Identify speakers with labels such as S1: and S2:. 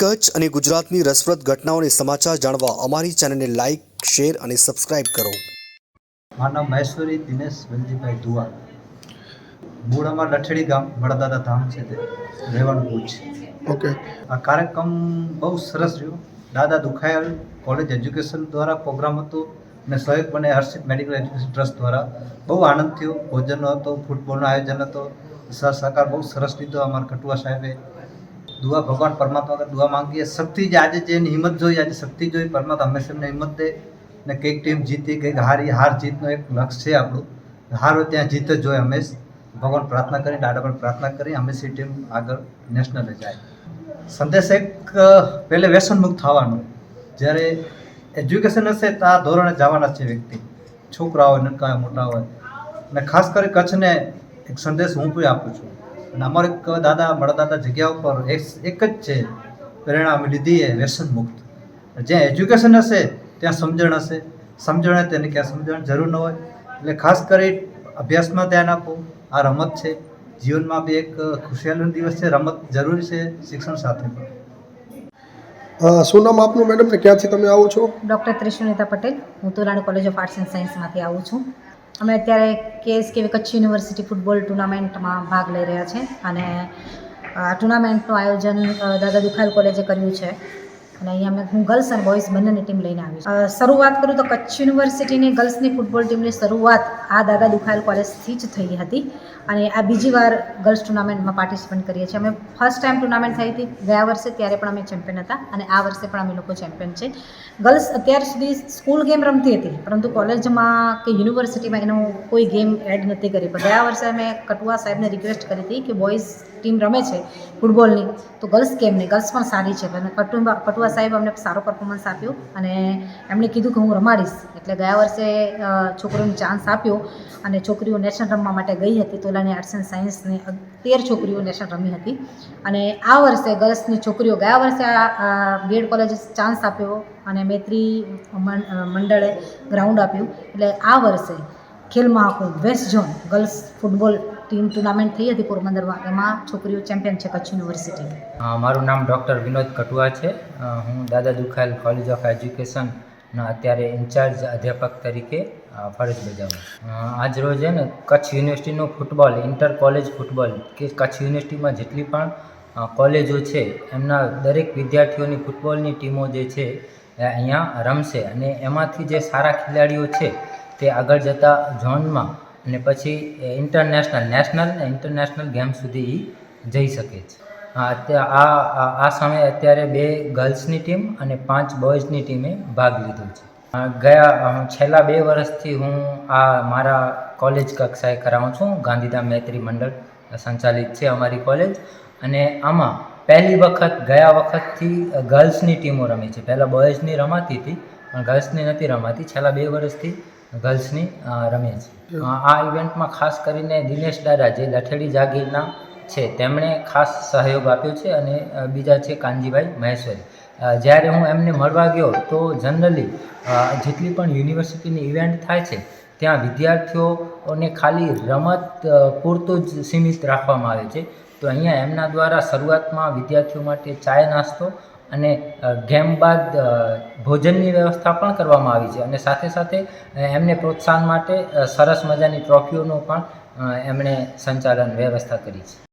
S1: કચ્છ અને ગુજરાતની રસપ્રદ ઘટનાઓને સમાચાર જાણવા અમારી ચેનલને લાઇક શેર અને સબસ્ક્રાઇબ કરો.
S2: મારું નામ મહેશ્વરી દિનેશ વેલજીભાઈ દુવાર મૂળ અમાર લઠેડી ગામ બળદાદા ધામ છે તે રહેવાનું છે
S3: ઓકે.
S2: આ કાર્યક્રમ બહુ સરસ રહ્યો. દાદા દુખાયલ કોલેજ એજ્યુકેશન દ્વારા પ્રોગ્રામ હતો અને સહયોગ બને હર્ષિત મેડિકલ એજ્યુકેશન ટ્રસ્ટ દ્વારા. બહુ આનંદ થયો. ભોજનનો હતો ફૂટબોલનો આયોજન હતો. સર સહકાર બહુ સરસ લીધો અમારા કટુઆ સાહેબે. દુઆ ભગવાન પરમાત્મા આગળ દુઆ માંગીએ. શક્તિ જે આજે જે એની હિંમત જોઈ, આજે શક્તિ જોઈ, પરમાત્મા હંમેશા એમને હિંમત દે ને કંઈક ટીમ જીતી, કંઈક હારી, હાર જીતનો એક લક્ષ્ય છે આપણું. હાર ત્યાં જીત જ જોઈએ હંમેશ. ભગવાન પ્રાર્થના કરી દાદા પર પ્રાર્થના કરી, હંમેશા ટીમ આગળ નેશનલે જાય. સંદેશ એક પહેલે વ્યસનમુક્ત થવાનું. જ્યારે એજ્યુકેશન હશે તો આ ધોરણે જવાના છે વ્યક્તિ. છોકરા હોય નનકા હોય મોટા હોય. અને ખાસ કરી કચ્છને એક સંદેશ હું પણ આપું છું. અને અમારે દાદા મારા દાદા જગ્યા ઉપર એક એક જ છે પ્રેરણા અમે લીધી એ વ્યસન મુક્ત. જ્યાં એજ્યુકેશન હશે ત્યાં સમજણ હશે. સમજણ તેને ક્યાં સમજણ જરૂર ન હોય. એટલે ખાસ કરી અભ્યાસમાં ધ્યાન આપો. આ રમત છે. જીવનમાં બી એક ખુશિયાલીનો દિવસ છે. રમત જરૂરી છે શિક્ષણ સાથે પણ.
S3: શું નામ આપનું મેડમ ને? ક્યાંથી તમે આવો છો?
S4: ડૉક્ટર ત્રિશુનિતા પટેલ. હું Tolani college of arts and સાયન્સમાંથી આવું છું. અમે અત્યારે કેએસકે કચ્છ યુનિવર્સિટી ફૂટબોલ ટુર્નામેન્ટમાં ભાગ લઈ રહ્યા છે અને આ ટુર્નામેન્ટનું આયોજન દાદા દુખાલ કોલેજે કર્યું છે. અને અહીંયા અમે હું ગર્લ્સ અને બોયઝ બંનેની ટીમ લઈને આવી છું. શરૂઆત કરું તો કચ્છ યુનિવર્સિટીની ગર્લ્સની ફૂટબોલ ટીમની શરૂઆત આ દાદા દુખાલ કોલેજથી જ થઈ હતી. અને આ બીજી વાર ગર્લ્સ ટુર્નામેન્ટમાં પાર્ટિસિપેટ કરીએ છીએ. અમે ફર્સ્ટ ટાઈમ ટુર્નામેન્ટ થઈ હતી ગયા વર્ષે, ત્યારે પણ અમે ચેમ્પિયન હતા અને આ વર્ષે પણ અમે લોકો ચેમ્પિયન છે. ગર્લ્સ અત્યાર સુધી સ્કૂલ ગેમ રમતી હતી, પરંતુ કોલેજમાં કે યુનિવર્સિટીમાં એનો કોઈ ગેમ એડ નથી કરી. પણ ગયા વર્ષે અમે કટુઆ સાહેબને રિક્વેસ્ટ કરી હતી કે બોયઝ ટીમ રમે છે ફૂટબોલની. તો ગર્લ્સ કેમ નહીં? ગર્લ્સ પણ સારી છે. અને કટુંબા કટુઆ સાહેબ અમને સારો પરફોર્મન્સ આપ્યો અને એમણે કીધું કે હું રમાડીશ. એટલે ગયા વર્ષે છોકરીઓને ચાન્સ આપ્યો અને છોકરીઓ નેશનલ રમવા માટે ગઈ હતી. તોલાની આર્ટ્સ એન્ડ સાયન્સની તેર છોકરીઓ નેશનલ રમી હતી. અને આ વર્ષે ગર્લ્સની છોકરીઓ ગયા વર્ષે આ બીએડ કોલેજ ચાન્સ આપ્યો અને મૈત્રી મંડળે ગ્રાઉન્ડ આપ્યું. એટલે આ વર્ષે Khel Mahakumbh west zone girls football team tournament થઈ હતી પોરબંદરમાં એમાં છોકરીઓ ચેમ્પિયન છે કચ્છ યુનિવર્સિટી.
S5: મારું નામ ડૉક્ટર વિનોદ કટુઆ છે. હું દાદા દુખાયેલ કોલેજ ઓફ એજ્યુકેશનના અત્યારે ઇન્ચાર્જ અધ્યાપક તરીકે ફરજ બજાવું આજ રોજ છે ને કચ્છ યુનિવર્સિટીનું ફૂટબોલ, ઇન્ટર કોલેજ ફૂટબોલ, કે કચ્છ યુનિવર્સિટીમાં જેટલી પણ કોલેજો છે, એમના દરેક વિદ્યાર્થીઓની ફૂટબોલની ટીમો જે છે અહીંયા રમશે. અને એમાંથી જે સારા ખેલાડીઓ છે, તે આગળ જતા ઝોનમાં અને પછી ઇન્ટરનેશનલ નેશનલ અને ઇન્ટરનેશનલ ગેમ સુધી એ જઈ શકે છે. આ- આ સમયે અત્યારે બે ગર્લ્સની ટીમ અને પાંચ બોયઝની ટીમે ભાગ લીધો છે. ગયા છેલ્લા બે વર્ષથી હું આ મારા કોલેજ કક્ષાએ કરાવું છું. ગાંધીધામ મૈત્રી મંડળ સંચાલિત છે અમારી કોલેજ. અને આમાં પહેલી વખત, ગયા વખતથી ગર્લ્સની ટીમો રમે છે. પહેલાં બોયઝની રમાતી હતી, પણ ગર્લ્સની નથી રમાતી. છેલ્લા બે વર્ષથી ગર્લ્સની રમે છે. આ ઇવેન્ટમાં ખાસ કરીને દિનેશ દાદા જે લઠેડી જાગીરના છે, તેમણે ખાસ સહયોગ આપ્યો છે અને બીજા છે કાનજીભાઈ મહેશ્વરી. જ્યારે હું એમને મળવા ગયો, તો જનરલી જેટલી પણ યુનિવર્સિટીની ઇવેન્ટ થાય છે, ત્યાં વિદ્યાર્થીઓને ખાલી રમત પૂરતું જ સીમિત રાખવામાં આવે છે. તો અહીંયા એમના દ્વારા શરૂઆતમાં વિદ્યાર્થીઓ માટે ચાય નાસ્તો અને ગેમ બાદ ભોજનની વ્યવસ્થા પણ કરવામાં આવી છે. અને સાથે સાથે એમને પ્રોત્સાહન માટે સરસ મજાની ટ્રોફીઓનું પણ એમણે સંચાલન વ્યવસ્થા કરી છે.